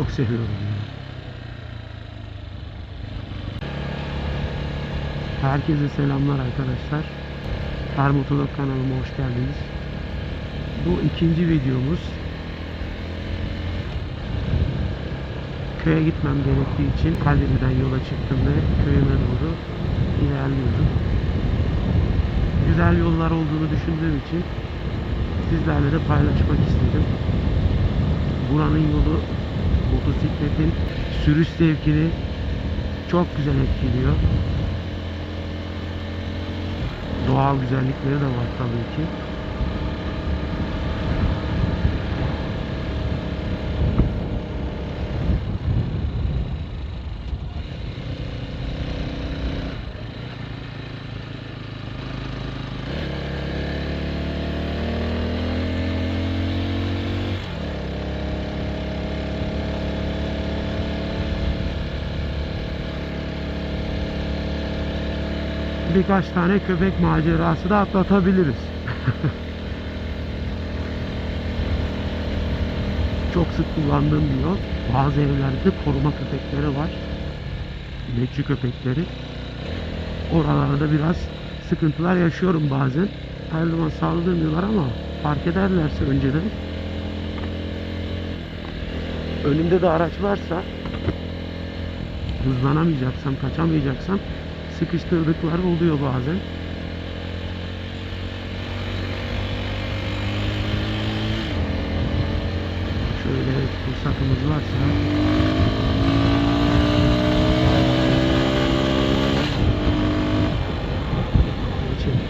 çok seviyorum. Herkese selamlar arkadaşlar. Her Motolog kanalıma hoş geldiniz. Bu ikinci videomuz. Köye gitmem gerektiği için Kadirli'den yola çıktım ve köyüme doğru ilerliyorum. Güzel yollar olduğunu düşündüğüm için sizlerle de paylaşmak istedim. Buranın yolu motosikletin sürüş zevkini çok güzel etkiliyor. Doğal güzellikleri de var tabii ki. Birkaç tane köpek macerası da atlatabiliriz. Çok sık kullandığım bir yol. Bazı evlerde koruma köpekleri var. Bekçi köpekleri. Oralarda biraz sıkıntılar yaşıyorum bazen. Her zaman saldırmıyorlar ama fark ederlerse önceden önümde de araç varsa hızlanamayacaksam, kaçamayacaksam sıkıştırdıkları oluyor bazen. Şöyle fırsatımız varsa geçelim.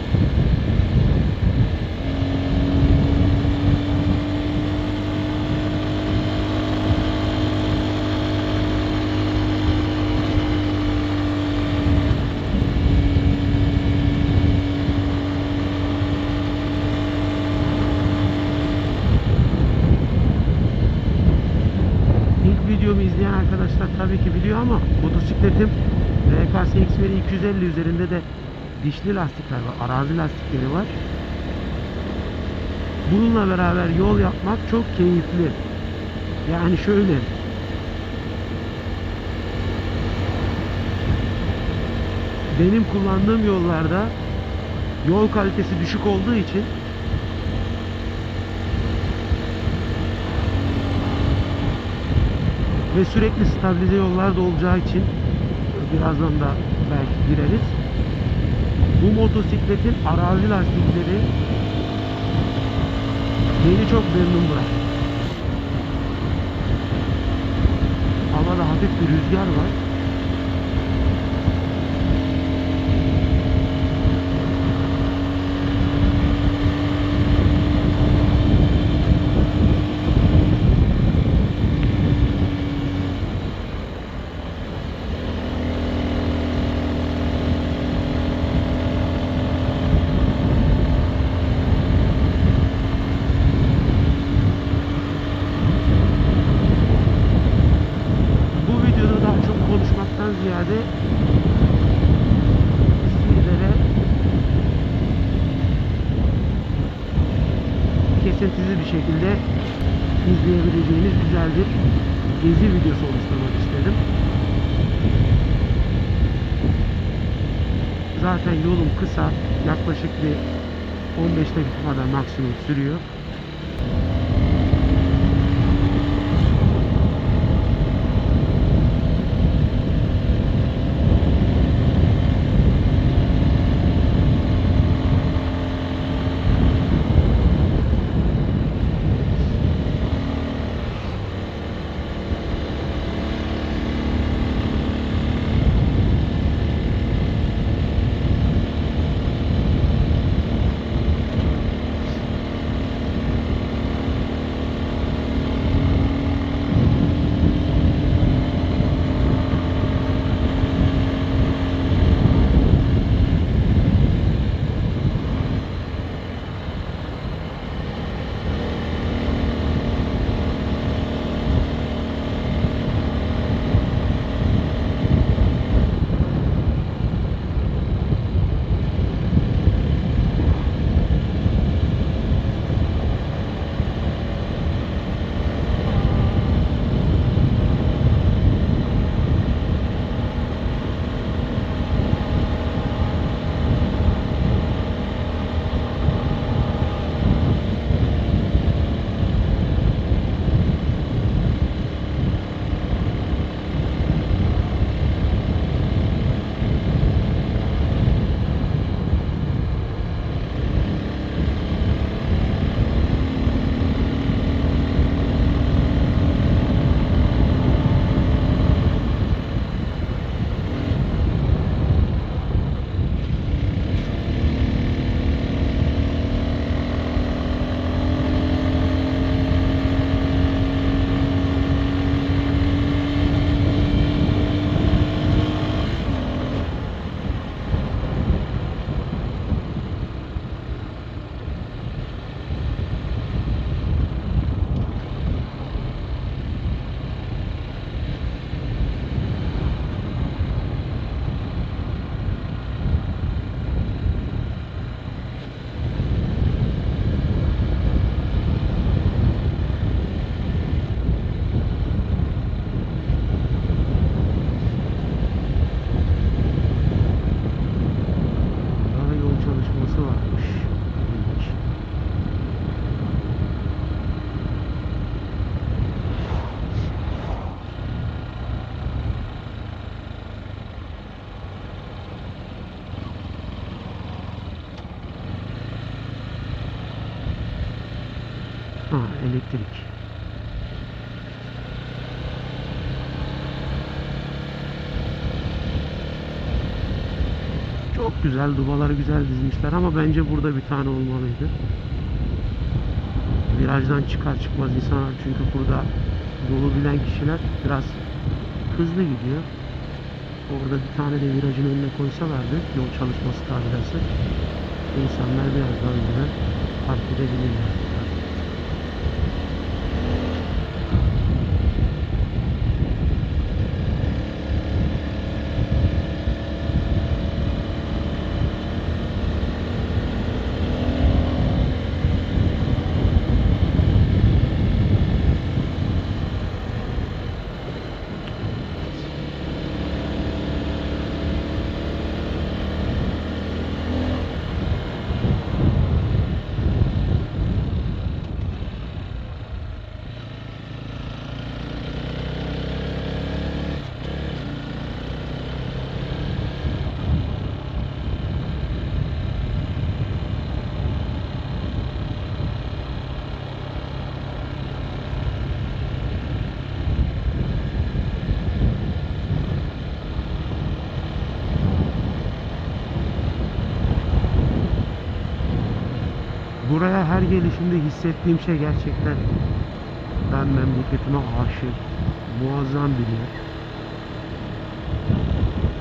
İlk videomu izleyen arkadaşlar tabii ki biliyor ama motosikletim RKS XMR 250 üzerinde de dişli lastikler var, arazi lastikleri var. Bununla beraber yol yapmak çok keyifli. Yani şöyle benim kullandığım yollarda yol kalitesi düşük olduğu için ve sürekli stabilize yollarda olacağı için birazdan da belki gireriz. Bu motosikletin arazi lastikleri beni çok memnun bıraktı. Havada hafif bir rüzgar var. Bir şekilde izleyebileceğiniz güzel bir gezi videosu oluşturmak istedim. Zaten yolum kısa, yaklaşık bir 15 dakika kadar maksimum sürüyor. Elektrik. Çok güzel dubaları güzel dizmişler ama bence burada bir tane olmalıydı. Virajdan çıkar çıkmaz insanlar çünkü burada yolu bilen kişiler biraz hızlı gidiyor. Orada bir tane de virajın önüne koysalardı yol çalışması tabirası insanlar biraz daha önceden fark edebilirler. Her gelişimde hissettiğim şey gerçekten ben memleketime aşık, muazzam bir yer.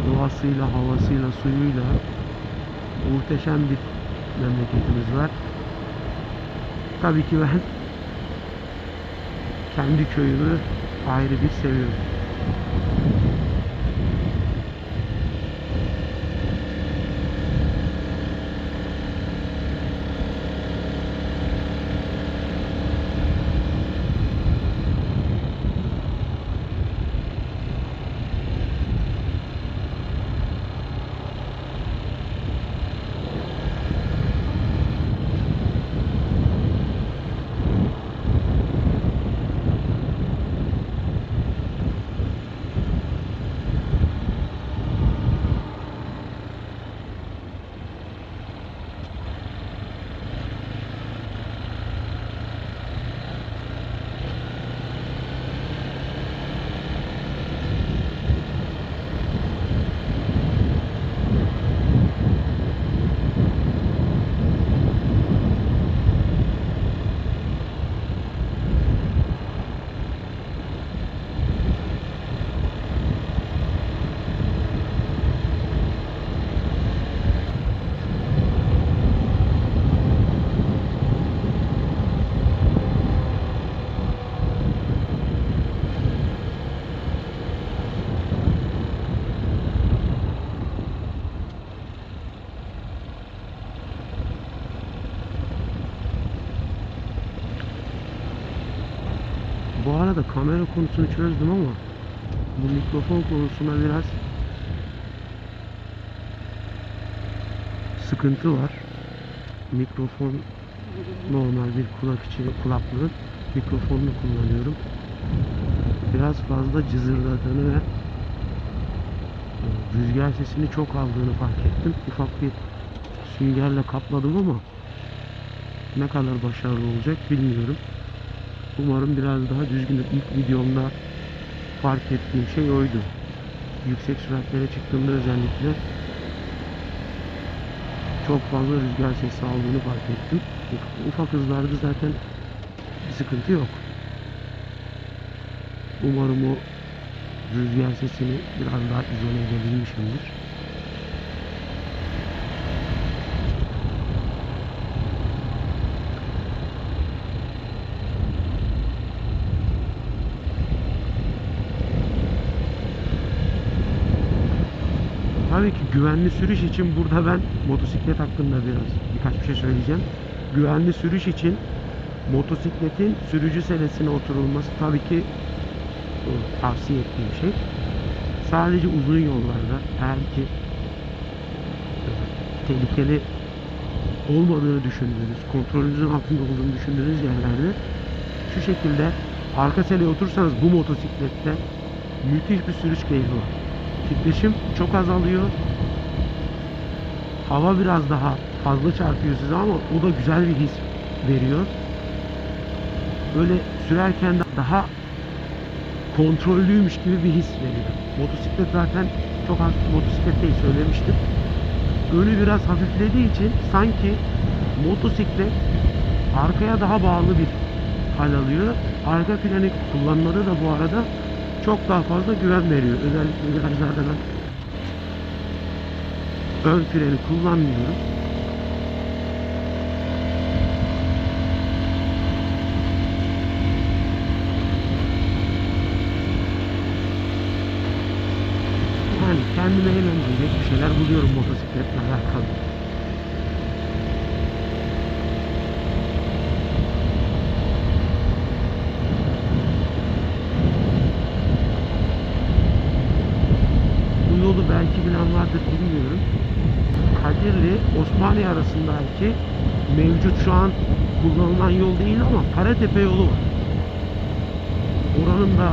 Doğasıyla, havasıyla, suyuyla muhteşem bir memleketimiz var. Tabii ki ben kendi köyümü ayrı bir seviyorum. Bu arada kamera konusunu çözdüm ama bu mikrofon konusuna biraz sıkıntı var. Mikrofon normal bir kulak içi kulaklığın mikrofonunu kullanıyorum. Biraz fazla cızırdadığını ve rüzgar sesini çok aldığını fark ettim. Ufak bir süngerle kapladım ama ne kadar başarılı olacak bilmiyorum. Umarım biraz daha düzgün. İlk videomda fark ettiğim şey oydu. Yüksek süratlere çıktığımda özellikle çok fazla rüzgar sesi aldığını fark ettim. Uf- Ufak hızlarda zaten sıkıntı yok. Umarım o rüzgar sesini biraz daha izole edebilmişimdir. Tabii ki güvenli sürüş için burada ben motosiklet hakkında biraz birkaç bir şey söyleyeceğim. Güvenli sürüş için motosikletin sürücü senesine oturulması tabii ki tavsiye ettiğim şey. Sadece uzun yollarda eğer ki tehlikeli olmadığını düşündüğünüz, kontrolünüzün altında olduğunu düşündüğünüz yerlerde şu şekilde arka seleye otursanız bu motosiklette müthiş bir sürüş keyfi var. Titreşim çok azalıyor. Hava biraz daha fazla çarpıyor size ama o da güzel bir his veriyor. böyle sürerken daha kontrollüymüş gibi bir his veriyor. Motosiklet zaten çok hafif bir motosiklet değil söylemiştim. Önü biraz hafiflediği için sanki motosiklet arkaya daha bağlı bir hal alıyor. Arka freni kullanmada da bu arada çok daha fazla güven veriyor. Özellikle virajlarda ben ön freni kullanmıyorum. Yani kendime eğlendirecek bir şeyler buluyorum motosikletle alakalı. Bu yolu belki bilen vardır bilmiyorum. Kadirli Osmaniye arasındaki mevcut şu an kullanılan yol değil ama Karatepe yolu var. Oranın da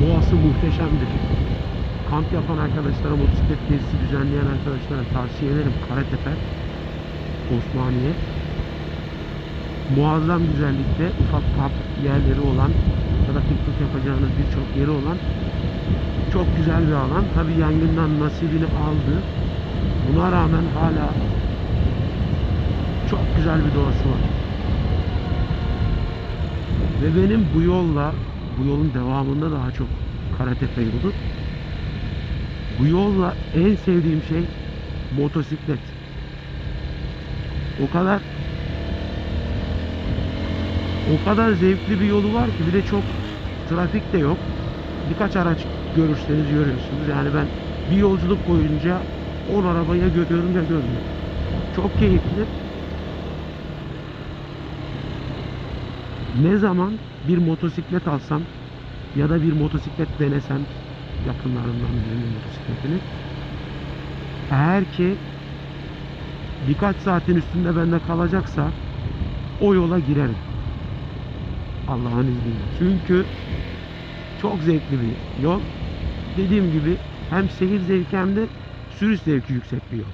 doğası muhteşemdir. Kamp yapan arkadaşlara, motosiklet gezisi düzenleyen arkadaşlara tavsiye ederim. Karatepe, Osmaniye. Muazzam güzellikte ufak kamp yerleri olan ya da piknik yapacağınız birçok yeri olan çok güzel bir alan. Tabi yangından nasibini aldı. Buna rağmen hala çok güzel bir doğası var. Ve benim bu yolla, bu yolun devamında daha çok Karatepe yolu. Bu yolla en sevdiğim şey motosiklet. O kadar o kadar zevkli bir yolu var ki bir de çok trafik de yok. Birkaç araç görürseniz görüyorsunuz. Yani ben bir yolculuk boyunca 10 arabaya görüyorum ya görmüyorum. Çok keyifli. Ne zaman bir motosiklet alsam ya da bir motosiklet denesem yakınlarımdan birinin motosikletini eğer ki birkaç saatin üstünde bende kalacaksa o yola girerim. Allah'ın izniyle. Çünkü çok zevkli bir yol. Dediğim gibi hem seyir zevki hem de sürüş zevki yüksek bir yol.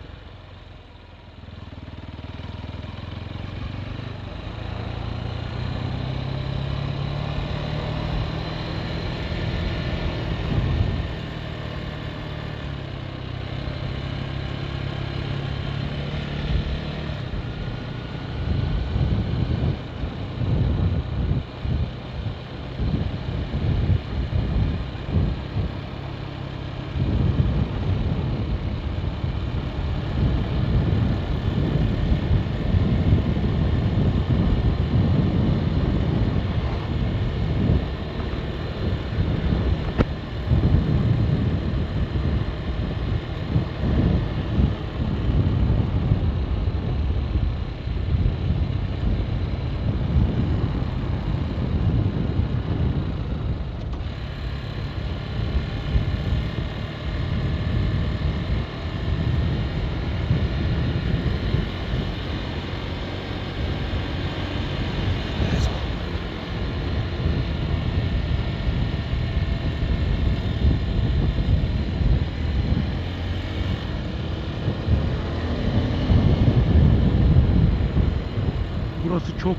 Burası çok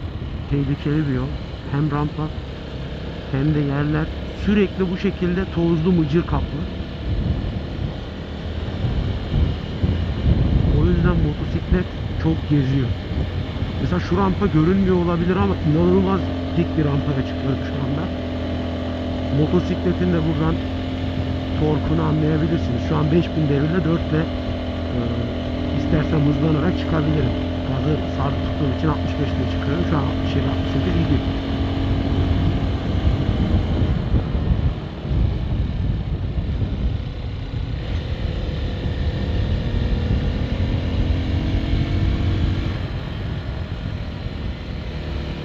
tehlikeli bir yol. Hem rampa hem de yerler sürekli bu şekilde tozlu mıcır kaplı. O yüzden motosiklet çok geziyor. Mesela şu rampa görünmüyor olabilir ama inanılmaz dik bir rampaya çıkıyoruz şu anda. Motosikletin de buradan torkunu anlayabilirsiniz. Şu an 5000 devirde 4 ile e, istersem hızlanarak çıkabilirim. Gazı sabit tuttuğum için 65 ile çıkıyorum. Şu an 67 68 gidiyor.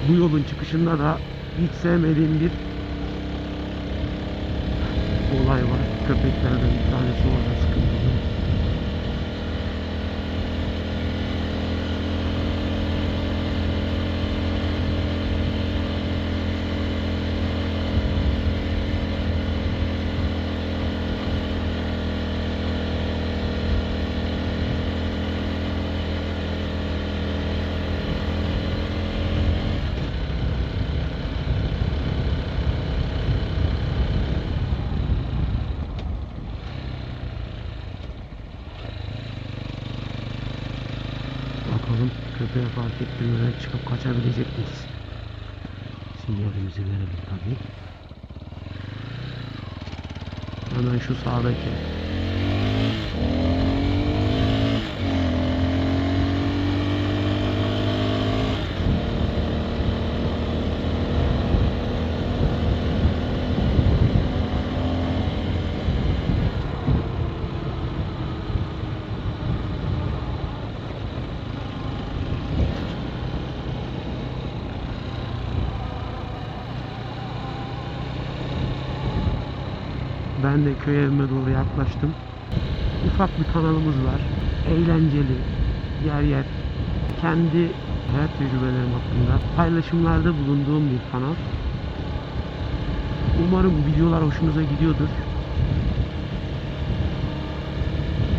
Bu yolun çıkışında da hiç sevmediğim bir olay var. Köpeklerden bir tanesi orada sıkıntılı. Fark ettirmeden çıkıp kaçabilecek miyiz? Sinyalimizi verelim tabii. Hemen şu sağdaki. Ben de köy evime doğru yaklaştım. Ufak bir kanalımız var. Eğlenceli, yer yer kendi hayat tecrübelerim hakkında paylaşımlarda bulunduğum bir kanal. Umarım videolar hoşunuza gidiyordur.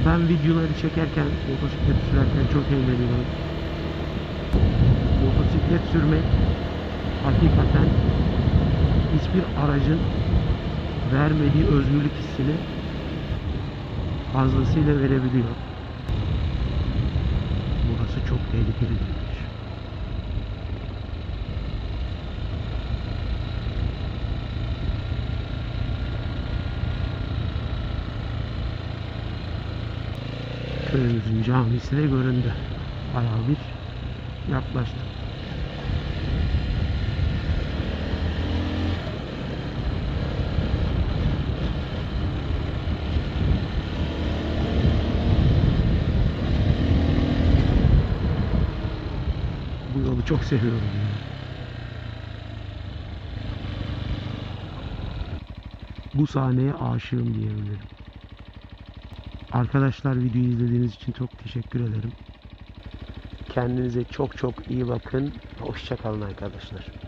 Ben videoları çekerken, motosiklet sürerken çok eğleniyorum. Motosiklet sürmek hakikaten hiçbir aracın vermediği özgürlük hissini fazlasıyla verebiliyor. Burası çok tehlikeli yer. Köyümüzün camisi de göründü. Bayağı bir yaklaştık. Bu yolu çok seviyorum ya. Bu sahneye aşığım diyebilirim. Arkadaşlar videoyu izlediğiniz için çok teşekkür ederim. Kendinize çok çok iyi bakın. Hoşçakalın arkadaşlar.